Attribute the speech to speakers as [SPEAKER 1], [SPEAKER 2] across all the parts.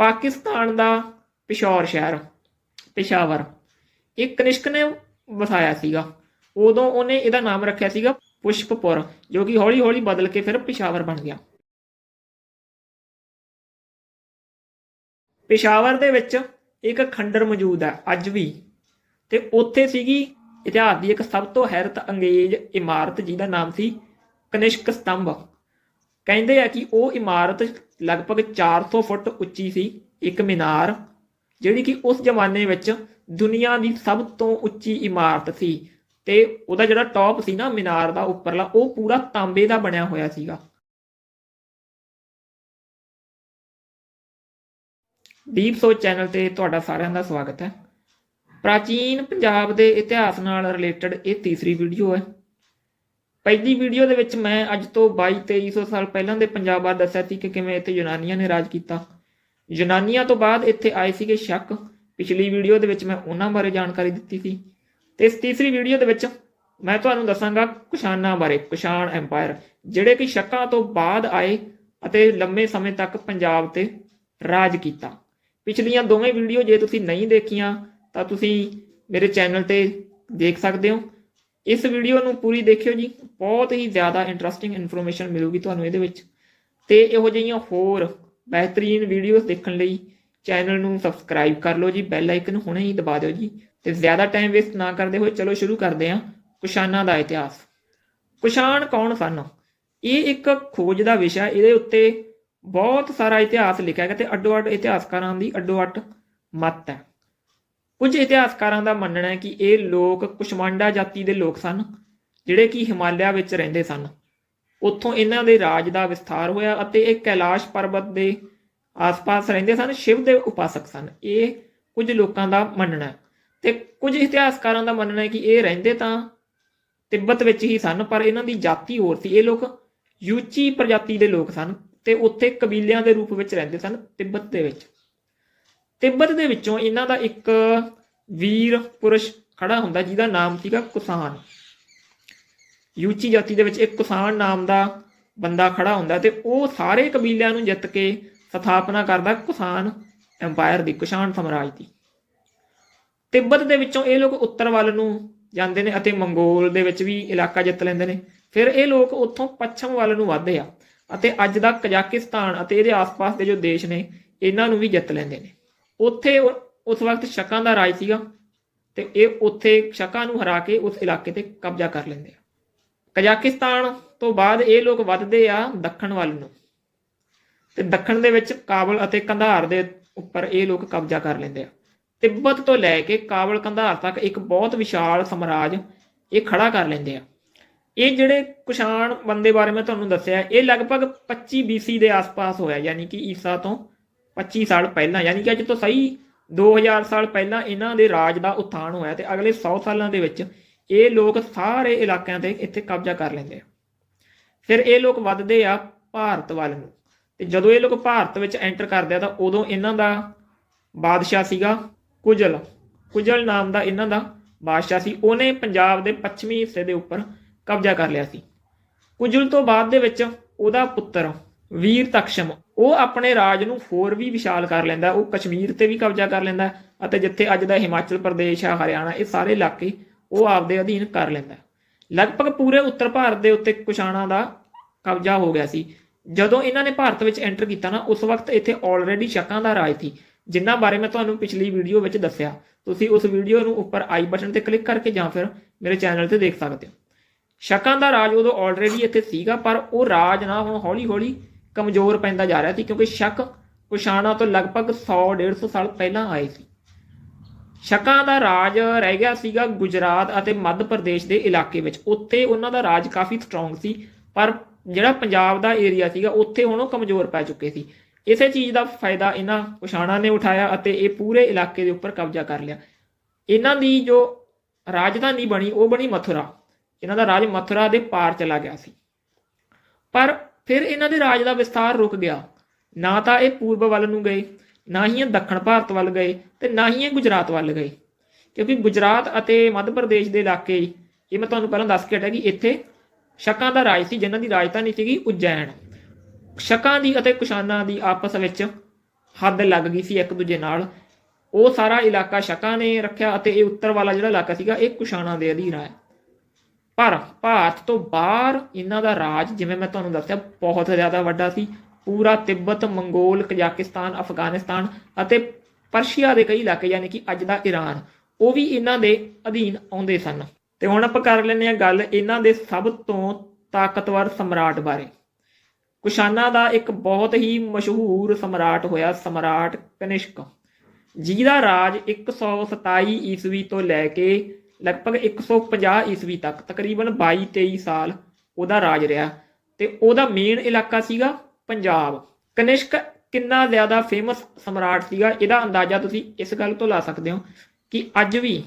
[SPEAKER 1] ਪਾਕਿਸਤਾਨ ਦਾ ਪਿਸ਼ੌਰ ਸ਼ਹਿਰ, ਪਿਸ਼ਾਵਰ। ਇਹ ਕਨਿਸ਼ਕ ਨੇ ਵਸਾਇਆ ਸੀਗਾ। ਉਦੋਂ ਉਹਨੇ ਇਹਦਾ ਨਾਮ ਰੱਖਿਆ ਸੀਗਾ ਪੁਸ਼ਪਪੁਰ, ਜੋ ਕਿ ਹੌਲੀ-ਹੌਲੀ ਬਦਲ ਕੇ ਫਿਰ ਪਿਸ਼ਾਵਰ ਬਣ ਗਿਆ। ਪਿਸ਼ਾਵਰ ਦੇ ਵਿੱਚ ਇੱਕ ਖੰਡਰ ਮੌਜੂਦ ਹੈ, ਅੱਜ ਵੀ। ਤੇ ਉੱਥੇ ਸੀਗੀ ਇਤਿਹਾਸ ਦੀ ਇੱਕ ਸਭ ਤੋਂ ਹੈਰਤ ਅੰਗੇਜ਼ ਇਮਾਰਤ ਜਿਹਦਾ ਨਾਮ ਸੀ ਕਨਿਸ਼ਕ ਸਤੰਭ। ਕਹਿੰਦੇ ਆ ਕਿ ਉਹ ਇਮਾਰਤ ਲਗਭਗ 400 ਫੁੱਟ ਉੱਚੀ ਸੀ ਇੱਕ ਮੀਨਾਰ, ਜਿਹੜੀ ਕਿ ਉਸ ਜ਼ਮਾਨੇ ਵਿੱਚ ਦੁਨੀਆ ਦੀ ਸਭ ਤੋਂ ਉੱਚੀ ਇਮਾਰਤ ਸੀ ਤੇ ਉਹਦਾ ਜਿਹੜਾ ਟੌਪ ਸੀ ਨਾ ਮੀਨਾਰ ਦਾ ਉੱਪਰਲਾ, ਉਹ ਪੂਰਾ ਤਾਂਬੇ ਦਾ ਬਣਿਆ ਹੋਇਆ ਸੀਗਾ। ਦੀਪ ਸੋਚ ਚੈਨਲ ਤੇ ਤੁਹਾਡਾ ਸਾਰਿਆਂ ਦਾ ਸਵਾਗਤ ਹੈ। ਪ੍ਰਾਚੀਨ ਪੰਜਾਬ ਦੇ ਇਤਿਹਾਸ ਨਾਲ ਰਿਲੇਟਡ ਇਹ ਤੀਸਰੀ ਵੀਡੀਓ ਹੈ। ਪਹਿਲੀ ਵੀਡੀਓ ਦੇ ਵਿੱਚ ਮੈਂ ਅੱਜ ਤੋਂ 22 2300 ਸਾਲ ਪਹਿਲਾਂ ਦੇ ਪੰਜਾਬ ਬਾਰੇ ਦੱਸਿਆ ਸੀ ਕਿ ਕਿਵੇਂ ਇੱਥੇ ਯੂਨਾਨੀਆਂ ਨੇ ਰਾਜ ਕੀਤਾ। ਯੂਨਾਨੀਆਂ ਤੋਂ ਬਾਅਦ ਇੱਥੇ ਆਏ ਸੀਗੇ ਸ਼ੱਕ। ਪਿਛਲੀ ਵੀਡੀਓ ਦੇ ਵਿੱਚ ਮੈਂ ਉਹਨਾਂ ਬਾਰੇ ਜਾਣਕਾਰੀ ਦਿੱਤੀ ਸੀ। ਤੇ ਇਸ ਤੀਸਰੀ ਵੀਡੀਓ ਦੇ ਵਿੱਚ ਮੈਂ ਤੁਹਾਨੂੰ ਦੱਸਾਂਗਾ ਕੁਸ਼ਾਨਾਂ ਬਾਰੇ, ਕੁਸ਼ਾਨ ਐਮਪਾਇਰ ਜਿਹੜੇ ਕਿ ਸ਼ੱਕਾਂ ਤੋਂ ਬਾਅਦ ਆਏ ਅਤੇ ਲੰਮੇ ਸਮੇਂ ਤੱਕ ਪੰਜਾਬ ਤੇ ਰਾਜ ਕੀਤਾ। ਪਿਛਲੀਆਂ ਦੋਵੇਂ ਵੀਡੀਓ ਜੇ ਤੁਸੀਂ ਨਹੀਂ ਦੇਖੀਆਂ, ਤਾਂ ਤੁਸੀਂ ਮੇਰੇ ਚੈਨਲ ਤੇ ਦੇਖ ਸਕਦੇ ਹੋ। ਇਸ ਵੀਡੀਓ ਨੂੰ ਪੂਰੀ ਦੇਖਿਓ ਜੀ। ਬਹੁਤ ਹੀ ਜ਼ਿਆਦਾ ਇੰਟਰਸਟਿੰਗ ਇਨਫੋਰਮੇਸ਼ਨ ਮਿਲੂਗੀ ਤੁਹਾਨੂੰ ਇਹਦੇ ਵਿੱਚ। ਤੇ ਇਹੋ ਜਿਹੀਆਂ ਹੋਰ ਬਿਹਤਰੀਨ ਵੀਡੀਓਜ਼ ਦੇਖਣ ਲਈ ਚੈਨਲ ਨੂੰ ਸਬਸਕ੍ਰਾਈਬ ਕਰ ਲਓ ਜੀ। ਬੈਲ ਆਈਕਨ ਹੁਣੇ ਹੀ ਦਬਾ ਦਿਓ ਜੀ। ਤੇ ਜ਼ਿਆਦਾ ਟਾਈਮ ਵੇਸਟ ਨਾ ਕਰਦੇ ਹੋਏ ਚਲੋ ਸ਼ੁਰੂ ਕਰਦੇ ਹਾਂ। ਕੁਸ਼ਾਨਾਂ ਦਾ ਇਤਿਹਾਸ। ਕੁਸ਼ਾਨ ਕੌਣ ਸਨ? ਇਹ ਇੱਕ ਖੋਜ ਦਾ ਵਿਸ਼ਾ ਇਹਦੇ ਉੱਤੇ ਬਹੁਤ ਸਾਰਾ ਇਤਿਹਾਸ ਲਿਖਿਆ ਗਿਆ ਤੇ ਅੱਡੋ-ਅੱਡ ਇਤਿਹਾਸਕਾਰਾਂ ਦੀ ਅੱਡੋ-ਅੱਡ ਮਤ ਹੈ। ਕੁਝ ਇਤਿਹਾਸਕਾਰਾਂ ਦਾ ਮੰਨਣਾ ਹੈ ਕਿ ਇਹ ਲੋਕ ਕੁਸ਼ਮਾਂਡਾ ਜਾਤੀ ਦੇ ਲੋਕ ਸਨ, ਜਿਹੜੇ ਕਿ ਹਿਮਾਲਿਆ ਵਿੱਚ ਰਹਿੰਦੇ ਸਨ। ਉੱਥੋਂ ਇਹਨਾਂ ਦੇ ਰਾਜ ਦਾ ਵਿਸਥਾਰ ਹੋਇਆ ਅਤੇ ਇਹ ਕੈਲਾਸ਼ ਪਰਬਤ ਦੇ ਆਸ-ਪਾਸ ਰਹਿੰਦੇ ਸਨ, ਸ਼ਿਵ ਦੇ ਉਪਾਸਕ ਸਨ। ਇਹ ਕੁਝ ਲੋਕਾਂ ਦਾ ਮੰਨਣਾ ਹੈ। ਤੇ ਕੁਝ ਇਤਿਹਾਸਕਾਰਾਂ ਦਾ ਮੰਨਣਾ ਹੈ ਕਿ ਇਹ ਰਹਿੰਦੇ ਤਾਂ ਤਿੱਬਤ ਵਿੱਚ ਹੀ ਸਨ, ਪਰ ਇਹਨਾਂ ਦੀ ਜਾਤੀ ਹੋਰ ਸੀ। ਇਹ ਲੋਕ ਯੂਚੀ ਪ੍ਰਜਾਤੀ ਦੇ ਲੋਕ ਸਨ ਤੇ ਉੱਥੇ ਕਬੀਲਿਆਂ ਦੇ ਰੂਪ ਵਿੱਚ ਰਹਿੰਦੇ ਸਨ, ਤਿੱਬਤ ਦੇ ਵਿੱਚ। ਤਿੱਬਤ ਦੇ ਵਿੱਚੋਂ ਇਹਨਾਂ ਦਾ ਇੱਕ ਵੀਰ ਪੁਰਸ਼ ਖੜਾ ਹੁੰਦਾ, ਜਿਹਦਾ ਨਾਮ ਸੀਗਾ ਕਿਸਾਨ। ਯੂਚੀ ਜਾਤੀ ਦੇ ਵਿੱਚ ਇੱਕ ਕਿਸਾਨ ਨਾਮ ਦਾ ਬੰਦਾ ਖੜਾ ਹੁੰਦਾ ਤੇ ਉਹ ਸਾਰੇ ਕਬੀਲਿਆਂ ਨੂੰ ਜਿੱਤ ਕੇ ਸਥਾਪਨਾ ਕਰਦਾ ਕਿਸਾਨ ਐਮਪਾਇਰ ਦੀ, ਕੁਸ਼ਾਨ ਸਾਮਰਾਜ ਦੀ। ਤਿੱਬਤ ਦੇ ਵਿੱਚੋਂ ਇਹ ਲੋਕ ਉੱਤਰ ਵੱਲ ਨੂੰ ਜਾਂਦੇ ਨੇ ਅਤੇ ਮੰਗੋਲ ਦੇ ਵਿੱਚ ਵੀ ਇਲਾਕਾ ਜਿੱਤ ਲੈਂਦੇ ਨੇ। ਫਿਰ ਇਹ ਲੋਕ ਉੱਥੋਂ ਪੱਛਮ ਵੱਲ ਨੂੰ ਵਧਦੇ ਆ ਅਤੇ ਅੱਜ ਦਾ ਕਜ਼ਾਕਿਸਤਾਨ ਅਤੇ ਇਹਦੇ ਆਸ-ਪਾਸ ਦੇ ਜੋ ਦੇਸ਼ ਨੇ, ਇਹਨਾਂ ਨੂੰ ਵੀ ਜਿੱਤ ਲੈਂਦੇ ਨੇ। ਉੱਥੇ ਉਸ ਵਕਤ ਸ਼ਕਾਂ ਦਾ ਰਾਜ ਸੀਗਾ ਤੇ ਇਹ ਉੱਥੇ ਸ਼ਕਾਂ ਨੂੰ ਹਰਾ ਕੇ ਉਸ ਇਲਾਕੇ ਤੇ ਕਬਜ਼ਾ ਕਰ ਲੈਂਦੇ ਆ। ਕਜ਼ਾਕਿਸਤਾਨ ਤੋਂ ਬਾਅਦ ਇਹ ਲੋਕ ਵੱਧਦੇ ਆ ਦੱਖਣ ਵੱਲ ਨੂੰ। ਤੇ ਦੱਖਣ ਦੇ ਵਿੱਚ ਕਾਬਲ ਅਤੇ ਕੰਧਾਰ ਦੇ ਉੱਪਰ ਇਹ ਲੋਕ ਕਬਜ਼ਾ ਕਰ ਲੈਂਦੇ ਆ। ਤਿੱਬਤ ਤੋਂ ਲੈ ਕੇ ਕਾਬਲ ਕੰਧਾਰ ਤੱਕ ਇੱਕ ਬਹੁਤ ਵਿਸ਼ਾਲ ਸਾਮਰਾਜ ਇਹ ਖੜਾ ਕਰ ਲੈਂਦੇ ਆ। ਇਹ ਜਿਹੜੇ ਕੁਸ਼ਾਣ ਬੰਦੇ ਬਾਰੇ ਮੈਂ ਤੁਹਾਨੂੰ ਦੱਸਿਆ, ਇਹ ਲਗਭਗ 25 BC ਦੇ ਆਸ-ਪਾਸ ਹੋਇਆ, ਯਾਨੀ ਕਿ ਈਸਾ ਤੋਂ 25 ਸਾਲ ਪਹਿਲਾਂ, ਯਾਨੀ ਕਿ ਅੱਜ ਤੋਂ ਸਹੀ 2000 ਸਾਲ ਪਹਿਲਾਂ ਇਹਨਾਂ ਦੇ ਰਾਜ ਦਾ ਉਥਾਨ ਹੋਇਆ ਤੇ ਅਗਲੇ 100 ਸਾਲਾਂ ਦੇ ਵਿੱਚ ਇਹ ਲੋਕ ਸਾਰੇ ਇਲਾਕਿਆਂ ਤੇ ਇੱਥੇ ਕਬਜ਼ਾ ਕਰ ਲੈਂਦੇ ਆ। ਫਿਰ ਇਹ ਲੋਕ ਵੱਧਦੇ ਆ ਭਾਰਤ ਵੱਲ ਨੂੰ। ਤੇ ਜਦੋਂ ਇਹ ਲੋਕ ਭਾਰਤ ਵਿੱਚ ਐਂਟਰ ਕਰਦੇ ਆ ਤਾਂ ਉਦੋਂ ਇਹਨਾਂ ਦਾ ਬਾਦਸ਼ਾਹ ਸੀਗਾ ਕੁਜਲ। ਕੁਜਲ ਨਾਮ ਦਾ ਇਹਨਾਂ ਦਾ ਬਾਦਸ਼ਾਹ ਸੀ। ਉਹਨੇ ਪੰਜਾਬ ਦੇ ਪੱਛਮੀ ਹਿੱਸੇ ਦੇ ਉੱਪਰ ਕਬਜ਼ਾ ਕਰ ਲਿਆ ਸੀ। ਕੁਜਲ ਤੋਂ ਬਾਅਦ ਦੇ ਵਿੱਚ ਉਹਦਾ ਪੁੱਤਰ ਵੀਰ ਤਕਸ਼ਮ ਉਹ ਆਪਣੇ ਰਾਜ ਨੂੰ ਹੋਰ ਵੀ ਵਿਸ਼ਾਲ ਕਰ ਲੈਂਦਾ, ਉਹ ਕਸ਼ਮੀਰ ਤੇ ਵੀ ਕਬਜ਼ਾ ਕਰ ਲੈਂਦਾ ਅਤੇ ਜਿੱਥੇ ਅੱਜ ਦਾ ਹਿਮਾਚਲ ਪ੍ਰਦੇਸ਼ ਹੈ ਹਰਿਆਣਾ, ਇਹ ਸਾਰੇ ਇਲਾਕੇ ਉਹ ਆਪਦੇ ਅਧੀਨ ਕਰ ਲੈਂਦਾ। ਲਗਭਗ ਪੂਰੇ ਉੱਤਰ ਭਾਰਤ ਦੇ ਉੱਤੇ ਕੁਸ਼ਾਣਾ ਦਾ ਕਬਜ਼ਾ ਹੋ ਗਿਆ ਸੀ। ਜਦੋਂ ਇਹਨਾਂ ਨੇ ਭਾਰਤ ਵਿੱਚ ਐਂਟਰ ਕੀਤਾ ਨਾ, ਉਸ ਵਕਤ ਇੱਥੇ ਆਲਰੇਡੀ ਸ਼ਕਾਂ ਦਾ ਰਾਜ ਸੀ ਜਿਨ੍ਹਾਂ ਬਾਰੇ ਮੈਂ ਤੁਹਾਨੂੰ ਪਿਛਲੀ ਵੀਡੀਓ ਵਿੱਚ ਦੱਸਿਆ। ਤੁਸੀਂ ਉਸ ਵੀਡੀਓ ਨੂੰ ਉੱਪਰ ਆਈ ਬਟਨ ਤੇ ਕਲਿੱਕ ਕਰਕੇ ਜਾਂ ਫਿਰ ਮੇਰੇ ਚੈਨਲ ਤੇ ਦੇਖ ਸਕਦੇ ਹੋ। ਸ਼ਕਾਂ ਦਾ ਰਾਜ ਉਦੋਂ ਆਲਰੇਡੀ ਇੱਥੇ ਸੀਗਾ, ਪਰ ਉਹ ਰਾਜ ਨਾ ਹੁਣ ਹੌਲੀ-ਹੌਲੀ ਕਮਜ਼ੋਰ ਪੈਂਦਾ ਜਾ ਰਿਹਾ ਸੀ ਕਿਉਂਕਿ ਸ਼ੱਕ ਕੁਸ਼ਾਣਾ ਤੋਂ ਲਗਭਗ 100 150 ਸਾਲ ਪਹਿਲਾਂ ਆਏ ਸੀ। ਸ਼ਕਾਂ ਦਾ ਰਾਜ ਰਹਿ ਗਿਆ ਸੀਗਾ ਗੁਜਰਾਤ ਅਤੇ ਮੱਧ ਪ੍ਰਦੇਸ਼ ਦੇ ਇਲਾਕੇ ਵਿੱਚ। ਉੱਥੇ ਉਹਨਾਂ ਦਾ ਰਾਜ ਕਾਫੀ ਸਟਰੋਂਗ ਸੀ, ਪਰ ਜਿਹੜਾ ਪੰਜਾਬ ਦਾ ਏਰੀਆ ਸੀਗਾ, ਉੱਥੇ ਹੁਣ ਉਹ ਕਮਜ਼ੋਰ ਪੈ ਚੁੱਕੇ ਸੀ। ਇਸੇ ਚੀਜ਼ ਦਾ ਫਾਇਦਾ ਇਹਨਾਂ ਕੁਸ਼ਾਣਾ ਨੇ ਉਠਾਇਆ ਅਤੇ ਇਹ ਪੂਰੇ ਇਲਾਕੇ ਦੇ ਉੱਪਰ ਕਬਜ਼ਾ ਕਰ ਲਿਆ। ਇਹਨਾਂ ਦੀ ਜੋ ਰਾਜਧਾਨੀ ਬਣੀ, ਉਹ ਬਣੀ ਮਥੁਰਾ। ਇਹਨਾਂ ਦਾ ਰਾਜ ਮਥੁਰਾ ਦੇ ਪਾਰ ਚਲਾ ਗਿਆ ਸੀ। ਪਰ ਫਿਰ ਇਹਨਾਂ ਦੇ ਰਾਜ ਦਾ ਵਿਸਥਾਰ ਰੁਕ ਗਿਆ। ਨਾ ਤਾਂ ਇਹ ਪੂਰਬ ਵੱਲ ਨੂੰ ਗਏ, ਨਾ ਹੀ ਇਹ ਦੱਖਣ ਭਾਰਤ ਵੱਲ ਗਏ ਤੇ ਨਾ ਹੀ ਇਹ ਗੁਜਰਾਤ ਵੱਲ ਗਏ। ਕਿਉਂਕਿ ਗੁਜਰਾਤ ਅਤੇ ਮੱਧ ਪ੍ਰਦੇਸ਼ ਦੇ ਇਲਾਕੇ ਇਹ ਮੈਂ ਤੁਹਾਨੂੰ ਪਹਿਲਾਂ ਦੱਸ ਕੇ ਹਟਿਆ ਕਿ ਇੱਥੇ ਸ਼ਕਾਂ ਦਾ ਰਾਜ ਸੀ, ਜਿਨ੍ਹਾਂ ਦੀ ਰਾਜਧਾਨੀ ਸੀਗੀ ਉਜੈਨ। ਸ਼ਕਾਂ ਦੀ ਅਤੇ ਕੁਸ਼ਾਨਾਂ ਦੀ ਆਪਸ ਵਿੱਚ ਹੱਦ ਲੱਗ ਗਈ ਸੀ ਇੱਕ ਦੂਜੇ ਨਾਲ। ਉਹ ਸਾਰਾ ਇਲਾਕਾ ਸ਼ਕਾਂ ਨੇ ਰੱਖਿਆ ਅਤੇ ਇਹ ਉੱਤਰ ਵਾਲਾ ਜਿਹੜਾ ਇਲਾਕਾ ਸੀਗਾ, ਇਹ ਕੁਸ਼ਾਣਾ ਦੇ ਅਧੀਨ ਆਇਆ। ਪਰ ਭਾਰਤ ਤੋਂ ਬਾਹਰ ਇਹਨਾਂ ਦਾ ਰਾਜ, ਜਿਵੇਂ ਮੈਂ ਤੁਹਾਨੂੰ ਦੱਸਿਆ, ਬਹੁਤ ਜ਼ਿਆਦਾ ਵੱਡਾ ਸੀ। ਪੂਰਾ ਤਿੱਬਤ, ਮੰਗੋਲ, ਕਜ਼ਾਕਿਸਤਾਨ, ਅਫਗਾਨਿਸਤਾਨ ਅਤੇ ਪਰਸ਼ੀਆ ਦੇ ਕਈ ਇਲਾਕੇ, ਯਾਨੀ ਕਿ ਅੱਜ ਦਾ ਈਰਾਨ ਉਹ ਵੀ ਇਹਨਾਂ ਦੇ ਅਧੀਨ ਆਉਂਦੇ ਸਨ। ਤੇ ਹੁਣ ਆਪਾਂ ਕਰ ਲੈਂਦੇ ਹਾਂ ਗੱਲ ਇਹਨਾਂ ਦੇ ਸਭ ਤੋਂ ਤਾਕਤਵਰ ਸਮਰਾਟ ਬਾਰੇ। ਕੁਸ਼ਾਨਾ ਦਾ ਇੱਕ ਬਹੁਤ ਹੀ ਮਸ਼ਹੂਰ ਸਮਰਾਟ ਹੋਇਆ, ਸਮਰਾਟ ਕਨਿਸ਼ਕ। ਜਿਹਦਾ ਰਾਜ 127 ਈਸਵੀ ਤੋਂ ਲੈ ਕੇ ਲਗਭਗ 150 ਈਸਵੀ ਤੱਕ, ਤਕਰੀਬਨ 22 23 ਸਾਲ ਉਹਦਾ ਰਾਜ ਰਿਹਾ ਤੇ ਉਹਦਾ ਮੇਨ ਇਲਾਕਾ ਸੀਗਾ ਪੰਜਾਬ। ਕਨਿਸ਼ਕ ਕਿੰਨਾ ਜ਼ਿਆਦਾ ਫੇਮਸ ਸਮਰਾਟ ਸੀਗਾ, ਇਹਦਾ ਅੰਦਾਜ਼ਾ ਤੁਸੀਂ ਇਸ ਗੱਲ ਤੋਂ ਲਾ ਸਕਦੇ ਹੋ ਕਿ ਅੱਜ ਵੀ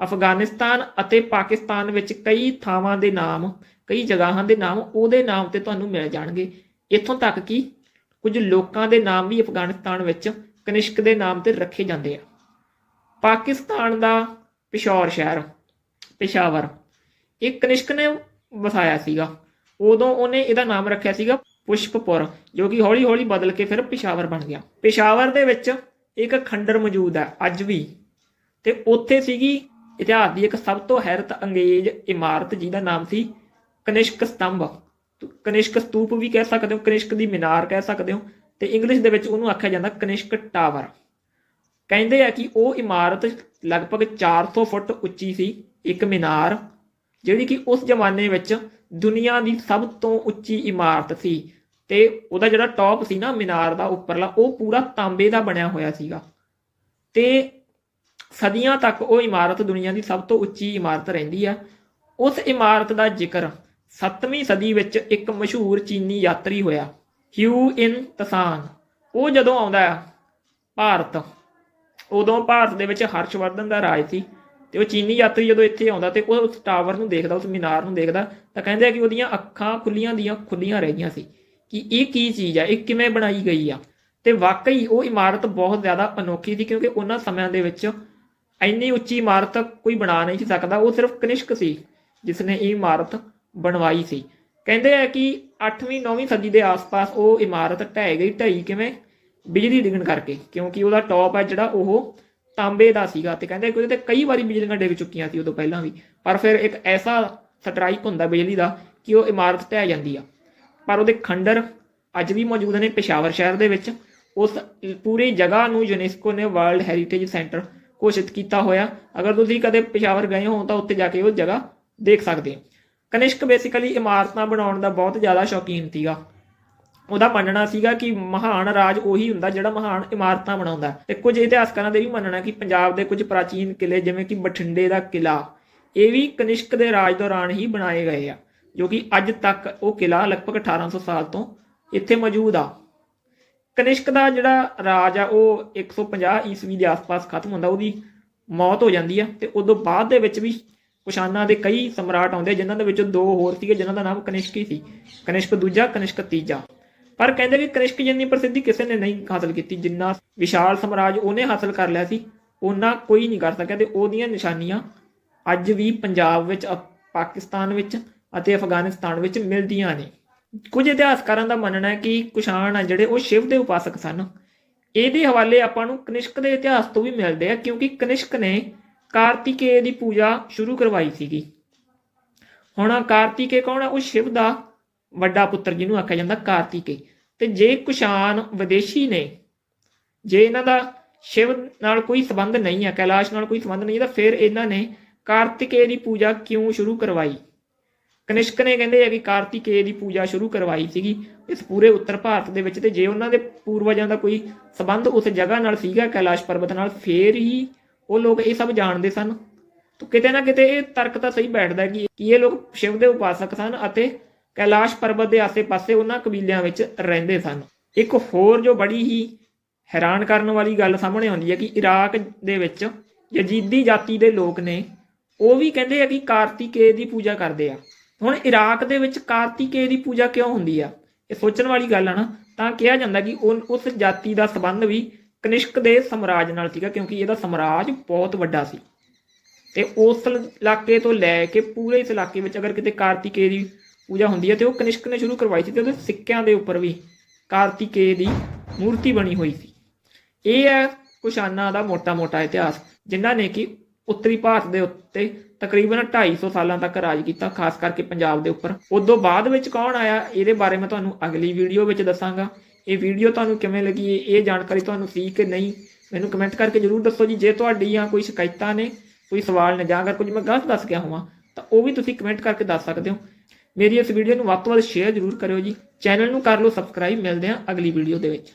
[SPEAKER 1] ਅਫਗਾਨਿਸਤਾਨ ਅਤੇ ਪਾਕਿਸਤਾਨ ਵਿੱਚ ਕਈ ਥਾਵਾਂ ਦੇ ਨਾਮ, ਕਈ ਜਗ੍ਹਾਵਾਂ ਦੇ ਨਾਮ ਉਹਦੇ ਨਾਮ ਤੇ ਤੁਹਾਨੂੰ ਮਿਲ ਜਾਣਗੇ। ਇੱਥੋਂ ਤੱਕ ਕਿ ਕੁਝ ਲੋਕਾਂ ਦੇ ਨਾਮ ਵੀ ਅਫਗਾਨਿਸਤਾਨ ਵਿੱਚ ਕਨਿਸ਼ਕ ਦੇ ਨਾਮ ਤੇ ਰੱਖੇ ਜਾਂਦੇ ਆ। ਪਾਕਿਸਤਾਨ ਦਾ ਪਿਸ਼ੌਰ ਸ਼ਹਿਰ ਪੇਸ਼ਾਵਰ। ਇਹ ਕਨਿਸ਼ਕ ਨੇ ਵਸਾਇਆ ਸੀਗਾ। ਉਦੋਂ ਉਹਨੇ ਇਹਦਾ ਨਾਮ ਰੱਖਿਆ ਸੀਗਾ ਪੁਸ਼ਪਪੁਰ, ਜੋ ਕਿ ਹੌਲੀ-ਹੌਲੀ ਬਦਲ ਕੇ ਫਿਰ ਪਿਸ਼ਾਵਰ ਬਣ ਗਿਆ। ਪਿਸ਼ਾਵਰ ਦੇ ਵਿੱਚ ਇੱਕ ਖੰਡਰ ਮੌਜੂਦ ਹੈ, ਅੱਜ ਵੀ। ਤੇ ਉੱਥੇ ਸੀਗੀ ਇਤਿਹਾਸ ਦੀ ਇੱਕ ਸਭ ਤੋਂ ਹੈਰਤ ਅੰਗੇਜ਼ ਇਮਾਰਤ, ਜਿਹਦਾ ਨਾਮ ਸੀ ਕਨਿਸ਼ਕ ਸਤੰਭ। ਕਨਿਸ਼ਕ ਸਤੂਪ ਵੀ ਕਹਿ ਸਕਦੇ ਹੋ, ਕਨਿਸ਼ਕ ਦੀ ਮੀਨਾਰ ਕਹਿ ਸਕਦੇ ਹੋ। ਤੇ ਇੰਗਲਿਸ਼ ਦੇ ਵਿੱਚ ਉਹਨੂੰ ਆਖਿਆ ਜਾਂਦਾ ਕਨਿਸ਼ਕ ਟਾਵਰ। ਕਹਿੰਦੇ ਆ ਕਿ ਉਹ ਇਮਾਰਤ ਲਗਭਗ 400 ਫੁੱਟ ਉੱਚੀ ਸੀ, ਇੱਕ ਮੀਨਾਰ, ਜਿਹੜੀ ਕਿ ਉਸ ਜ਼ਮਾਨੇ ਵਿੱਚ ਦੁਨੀਆ ਦੀ ਸਭ ਤੋਂ ਉੱਚੀ ਇਮਾਰਤ ਸੀ ਤੇ ਉਹਦਾ ਜਿਹੜਾ ਟੌਪ ਸੀ ਨਾ, ਮੀਨਾਰ ਦਾ ਉੱਪਰਲਾ, ਉਹ ਪੂਰਾ ਤਾਂਬੇ ਦਾ ਬਣਿਆ ਹੋਇਆ ਸੀਗਾ। ਤੇ ਸਦੀਆਂ ਤੱਕ ਉਹ ਇਮਾਰਤ ਦੁਨੀਆ ਦੀ ਸਭ ਤੋਂ ਉੱਚੀ ਇਮਾਰਤ ਰਹਿੰਦੀ ਆ। ਉਸ ਇਮਾਰਤ ਦਾ ਜ਼ਿਕਰ 7ਵੀਂ ਸਦੀ ਵਿੱਚ ਇੱਕ ਮਸ਼ਹੂਰ ਚੀਨੀ ਯਾਤਰੀ ਹੋਇਆ, ਹਿਊ ਇਨ ਤਸਾਨ। ਉਹ ਜਦੋਂ ਆਉਂਦਾ ਆ, ਭਾਰਤ ਉਦੋਂ ਭਾਰਤ ਦੇ ਵਿੱਚ ਹਰਸ਼ਵਰਧਨ ਦਾ ਰਾਜ ਸੀ ਤੇ ਉਹ ਚੀਨੀ ਯਾਤਰੀ ਜਦੋਂ ਇੱਥੇ ਆਉਂਦਾ ਤੇ ਉਹ ਉਸ ਟਾਵਰ ਨੂੰ ਦੇਖਦਾ, ਉਸ ਮੀਨਾਰ ਨੂੰ ਦੇਖਦਾ, ਤਾਂ ਕਹਿੰਦੇ ਆ ਕਿ ਉਹਦੀਆਂ ਅੱਖਾਂ ਖੁੱਲੀਆਂ ਦੀਆਂ ਖੁੱਲੀਆਂ ਰਹਿ ਗਈਆਂ ਸੀ ਕਿ ਇਹ ਕੀ ਚੀਜ਼ ਆ, ਇਹ ਕਿਵੇਂ ਬਣਾਈ ਗਈ ਆ। ਤੇ ਵਾਕਈ ਉਹ ਇਮਾਰਤ ਬਹੁਤ ਜ਼ਿਆਦਾ ਅਨੋਖੀ ਸੀ ਕਿਉਂਕਿ ਉਹਨਾਂ ਸਮਿਆਂ ਦੇ ਵਿੱਚ ਇੰਨੀ ਉੱਚੀ ਇਮਾਰਤ ਕੋਈ ਬਣਾ ਨਹੀਂ ਸੀ ਸਕਦਾ, ਉਹ ਸਿਰਫ ਕਨਿਸ਼ਕ ਸੀ ਜਿਸ ਨੇ ਇਹ ਇਮਾਰਤ ਬਣਵਾਈ ਸੀ। ਕਹਿੰਦੇ ਆ ਕਿ 8ਵੀਂ 9ਵੀਂ ਸਦੀ ਦੇ ਆਸ-ਪਾਸ ਉਹ ਇਮਾਰਤ ਢਹਿ ਗਈ ਢਈ ਕਿਵੇਂ? ਬਿਜਲੀ ਡਿੱਗਣ ਕਰਕੇ, ਕਿਉਂਕਿ ਉਹਦਾ ਟੌਪ ਹੈ ਜਿਹੜਾ ਉਹ ਤਾਂਬੇ ਦਾ ਸੀਗਾ ਤੇ ਕਹਿੰਦੇ ਕਿ ਉਹਦੇ ਤੇ ਕਈ ਵਾਰੀ ਬਿਜਲੀਆਂ ਡਿੱਗ ਚੁੱਕੀਆਂ ਸੀ ਉਦੋਂ ਪਹਿਲਾਂ ਵੀ। ਪਰ ਫਿਰ ਇੱਕ ਐਸਾ ਸਟ੍ਰਾਈਕ ਹੁੰਦਾ ਬਿਜਲੀ ਦਾ ਕਿ ਉਹ ਇਮਾਰਤ ਢਹਿ ਜਾਂਦੀ ਆ। ਪਰ ਉਹਦੇ ਖੰਡਰ ਅੱਜ ਵੀ ਮੌਜੂਦ ਨੇ ਪਿਸ਼ਾਵਰ ਸ਼ਹਿਰ ਦੇ ਵਿੱਚ। ਉਸ ਪੂਰੀ ਜਗ੍ਹਾ ਨੂੰ ਯੂਨੈਸਕੋ ਨੇ ਵਰਲਡ ਹੈਰੀਟੇਜ ਸੈਂਟਰ ਘੋਸ਼ਿਤ ਕੀਤਾ ਹੋਇਆ। ਅਗਰ ਤੁਸੀਂ ਕਦੇ ਪਿਸ਼ਾਵਰ ਗਏ ਹੋ ਤਾਂ ਉੱਥੇ ਜਾ ਕੇ ਉਹ ਜਗ੍ਹਾ ਦੇਖ ਸਕਦੇ ਹੋ। ਕਨਿਸ਼ਕ ਬੇਸਿਕਲੀ ਇਮਾਰਤਾਂ ਬਣਾਉਣ ਦਾ ਬਹੁਤ ਜ਼ਿਆਦਾ ਸ਼ੌਕੀਨ ਸੀਗਾ। ਉਹਦਾ ਮੰਨਣਾ ਸੀਗਾ ਕਿ ਮਹਾਨ ਰਾਜ ਉਹੀ ਹੁੰਦਾ ਜਿਹੜਾ ਮਹਾਨ ਇਮਾਰਤਾਂ ਬਣਾਉਂਦਾ ਤੇ ਕੁਝ ਇਤਿਹਾਸਕਾਰਾਂ ਦੇ ਵੀ ਮੰਨਣਾ ਕਿ ਪੰਜਾਬ ਦੇ ਕੁਝ ਪ੍ਰਾਚੀਨ ਕਿਲੇ ਜਿਵੇਂ ਕਿ ਬਠਿੰਡੇ ਦਾ ਕਿਲਾ ਇਹ ਵੀ ਕਨਿਸ਼ਕ ਦੇ ਰਾਜ ਦੌਰਾਨ ਹੀ ਬਣਾਏ ਗਏ ਆ, ਜੋ ਕਿ ਅੱਜ ਤੱਕ ਉਹ ਕਿਲਾ ਲਗਭਗ 1800 ਸਾਲ ਤੋਂ ਇੱਥੇ ਮੌਜੂਦ ਆ। ਕਨਿਸ਼ਕ ਦਾ ਜਿਹੜਾ ਰਾਜ ਆ, ਉਹ 150 ਈਸਵੀ ਦੇ ਆਸ-ਪਾਸ ਖਤਮ ਹੁੰਦਾ, ਉਹਦੀ ਮੌਤ ਹੋ ਜਾਂਦੀ ਆ ਤੇ ਉਦੋਂ ਬਾਅਦ ਦੇ ਵਿੱਚ ਵੀ ਕੁਸ਼ਾਨਾ ਦੇ ਕਈ ਸਮਰਾਟ ਆਉਂਦੇ ਜਿਨ੍ਹਾਂ ਦੇ ਵਿੱਚੋਂ ਦੋ ਹੋਰ ਸੀਗੇ, ਜਿਨ੍ਹਾਂ ਦਾ ਨਾਮ ਕਨਿਸ਼ਕ ਹੀ ਸੀ। ਕਨਿਸ਼ਕ ਦੂਜਾ, ਕਨਿਸ਼ਕ ਤੀਜਾ। ਪਰ ਕਹਿੰਦੇ ਕਿ ਕਨਿਸ਼ਕ ਜਿੰਨੀ ਪ੍ਰਸਿੱਧੀ ਕਿਸੇ ਨੇ ਨਹੀਂ ਹਾਸਲ ਕੀਤੀ। ਜਿੰਨਾ ਵਿਸ਼ਾਲ ਸਮਰਾਜ ਉਹਨੇ ਹਾਸਲ ਕਰ ਲਿਆ ਸੀ ਉਹਨਾਂ ਕੋਈ ਨਹੀਂ ਕਰ ਸਕਿਆ ਤੇ ਉਹਦੀਆਂ ਨਿਸ਼ਾਨੀਆਂ ਅੱਜ ਵੀ ਪੰਜਾਬ ਵਿੱਚ ਪਾਕਿਸਤਾਨ ਵਿੱਚ ਅਤੇ ਅਫਗਾਨਿਸਤਾਨ ਵਿੱਚ ਮਿਲਦੀਆਂ ਨੇ। ਕੁਝ ਇਤਿਹਾਸਕਾਰਾਂ ਦਾ ਮੰਨਣਾ ਹੈ ਕਿ ਕੁਸ਼ਾਣ ਆ ਜਿਹੜੇ ਉਹ ਸ਼ਿਵ ਦੇ ਉਪਾਸਕ ਸਨ। ਇਹਦੇ ਹਵਾਲੇ ਆਪਾਂ ਨੂੰ ਕਨਿਸ਼ਕ ਦੇ ਇਤਿਹਾਸ ਤੋਂ ਵੀ ਮਿਲਦੇ ਆ, ਕਿਉਂਕਿ ਕਨਿਸ਼ਕ ਨੇ ਕਾਰਤਿਕੇ ਦੀ ਪੂਜਾ ਸ਼ੁਰੂ ਕਰਵਾਈ ਸੀਗੀ। ਹੁਣ ਕਾਰਤਿਕੇ ਕੌਣ ਹੈ ਉਹ ਸ਼ਿਵ ਦਾ ਵੱਡਾ ਪੁੱਤਰ ਜਿਹਨੂੰ ਆਖਿਆ ਜਾਂਦਾ ਕਾਰਤਿਕੇ। ਤੇ ਜੇ ਕੁਸ਼ਾਨ ਵਿਦੇਸ਼ੀ ਨੇ, ਜੇ ਇਹਨਾਂ ਦਾ ਸ਼ਿਵ ਨਾਲ ਕੋਈ ਸੰਬੰਧ ਨਹੀਂ ਹੈ ਕੈਲਾਸ਼ ਨਾਲ ਕੋਈ ਸੰਬੰਧ ਨਹੀਂ ਹੈ ਤਾਂ ਫਿਰ ਇਹਨਾਂ ਨੇ ਕਾਰਤਿਕੇ ਦੀ ਪੂਜਾ ਕਿਉਂ ਸ਼ੁਰੂ ਕਰਵਾਈ? ਕਨਿਸ਼ਕ ਨੇ ਕਹਿੰਦੇ ਆ ਕਿ ਕਾਰਤਿਕੇ ਦੀ ਪੂਜਾ ਸ਼ੁਰੂ ਕਰਵਾਈ ਸੀਗੀ ਇਸ ਪੂਰੇ ਉੱਤਰ ਭਾਰਤ ਦੇ ਵਿੱਚ, ਤੇ ਜੇ ਉਹਨਾਂ ਦੇ ਪੂਰਵਜਾਂ ਦਾ ਕੋਈ ਸੰਬੰਧ ਉਸ ਜਗ੍ਹਾ ਨਾਲ ਸੀਗਾ, ਕੈਲਾਸ਼ ਪਰਬਤ ਨਾਲ, ਫੇਰ ਹੀ ਉਹ ਲੋਕ ਇਹ ਸਭ ਜਾਣਦੇ ਸਨ। ਤਾਂ ਕਿਤੇ ਨਾ ਕਿਤੇ ਇਹ ਤਰਕ ਤਾਂ ਸਹੀ ਬੈਠਦਾ ਕਿ ਇਹ ਲੋਕ ਸ਼ਿਵ ਦੇ ਉਪਾਸਕ ਸਨ ਅਤੇ ਕੈਲਾਸ਼ ਪਰਬਤ ਦੇ ਆਸੇ-ਪਾਸੇ ਉਹਨਾਂ ਕਬੀਲਿਆਂ ਵਿੱਚ ਰਹਿੰਦੇ ਸਨ। ਇੱਕ ਹੋਰ ਜੋ ਬੜੀ ਹੀ ਹੈਰਾਨ ਕਰਨ ਵਾਲੀ ਗੱਲ ਸਾਹਮਣੇ ਆਉਂਦੀ ਹੈ ਕਿ ਇਰਾਕ ਦੇ ਵਿੱਚ ਯਜ਼ੀਦੀ ਜਾਤੀ ਦੇ ਲੋਕ ਨੇ, ਉਹ ਵੀ ਕਹਿੰਦੇ ਆ ਕਿ ਕਾਰਤਿਕੇ ਦੀ ਪੂਜਾ ਕਰਦੇ ਆ। ਹੁਣ ਇਰਾਕ ਦੇ ਵਿੱਚ ਕਾਰਤਿਕੇ ਦੀ ਪੂਜਾ ਕਿਉਂ ਹੁੰਦੀ ਆ? ਇਹ ਸੋਚਣ ਵਾਲੀ ਗੱਲ ਆ ਨਾ, ਤਾਂ ਕਿਹਾ ਜਾਂਦਾ ਕਿ ਉਹ, ਉਸ ਜਾਤੀ ਦਾ ਸੰਬੰਧ ਵੀ ਕਨਿਸ਼ਕ ਦੇ ਸਮਰਾਜ ਨਾਲ ਸੀਗਾ, ਕਿਉਂਕਿ ਇਹਦਾ ਸਮਰਾਜ ਬਹੁਤ ਵੱਡਾ ਸੀ। ਤੇ ਉਸ ਇਲਾਕੇ ਤੋਂ ਲੈ ਕੇ ਪੂਰੇ ਇਸ ਇਲਾਕੇ ਵਿੱਚ ਅਗਰ ਕਿਤੇ ਕਾਰਤਿਕੇ ਦੀ ਪੂਜਾ ਹੁੰਦੀ ਹੈ ਤੇ ਉਹ ਕਨਿਸ਼ਕ ਨੇ ਸ਼ੁਰੂ ਕਰਵਾਈ ਸੀ ਤੇ ਉਹਦੇ ਸਿੱਕਿਆਂ ਦੇ ਉੱਪਰ ਵੀ, ਕਾਰਤਿਕੇ ਦੀ ਮੂਰਤੀ ਬਣੀ ਹੋਈ ਸੀ। ਇਹ ਹੈ ਕੁਸ਼ਾਨਾ ਦਾ ਮੋਟਾ-ਮੋਟਾ ਇਤਿਹਾਸ, ਜਿਨ੍ਹਾਂ ਨੇ ਕਿ ਉੱਤਰੀ ਭਾਰਤ ਦੇ ਉੱਤੇ ਤਕਰੀਬਨ 250 ਸਾਲਾਂ ਤੱਕ ਰਾਜ ਕੀਤਾ, ਖਾਸ ਕਰਕੇ ਪੰਜਾਬ ਦੇ ਉੱਪਰ। ਉਦੋਂ ਬਾਅਦ ਵਿੱਚ ਕੌਣ ਆਇਆ, ਇਹਦੇ ਬਾਰੇ ਮੈਂ ਤੁਹਾਨੂੰ ਅਗਲੀ ਵੀਡੀਓ ਵਿੱਚ ਦੱਸਾਂਗਾ। ਇਹ ਵੀਡੀਓ ਤੁਹਾਨੂੰ ਕਿਵੇਂ ਲੱਗੀ, ਇਹ ਜਾਣਕਾਰੀ ਤੁਹਾਨੂੰ ਸੀ ਕਿ ਨਹੀਂ, ਮੈਨੂੰ ਕਮੈਂਟ ਕਰਕੇ ਜਰੂਰ ਦੱਸੋ ਜੀ। ਜੇ ਤੁਹਾਡੀਆਂ ਕੋਈ ਸ਼ਿਕਾਇਤਾਂ ਨੇ, ਕੋਈ ਸਵਾਲ ਨੇ ਜਾਂ ਅਗਰ ਕੁਝ ਮੈਂ ਗਲਤ ਦੱਸ ਗਿਆ ਹੋਵਾਂ, ਤਾਂ ਉਹ ਵੀ ਤੁਸੀਂ ਕਮੈਂਟ ਕਰਕੇ ਦੱਸ ਸਕਦੇ ਹੋ। ਮੇਰੀ ਇਸ ਵੀਡੀਓ ਨੂੰ ਵੱਧ ਤੋਂ ਵੱਧ ਸ਼ੇਅਰ ਜਰੂਰ ਕਰਿਓ ਜੀ। ਚੈਨਲ ਨੂੰ ਕਰ ਲਓ ਸਬਸਕ੍ਰਾਈਬ ਮਿਲਦੇ ਹਾਂ ਅਗਲੀ ਵੀਡੀਓ ਦੇ ਵਿੱਚ।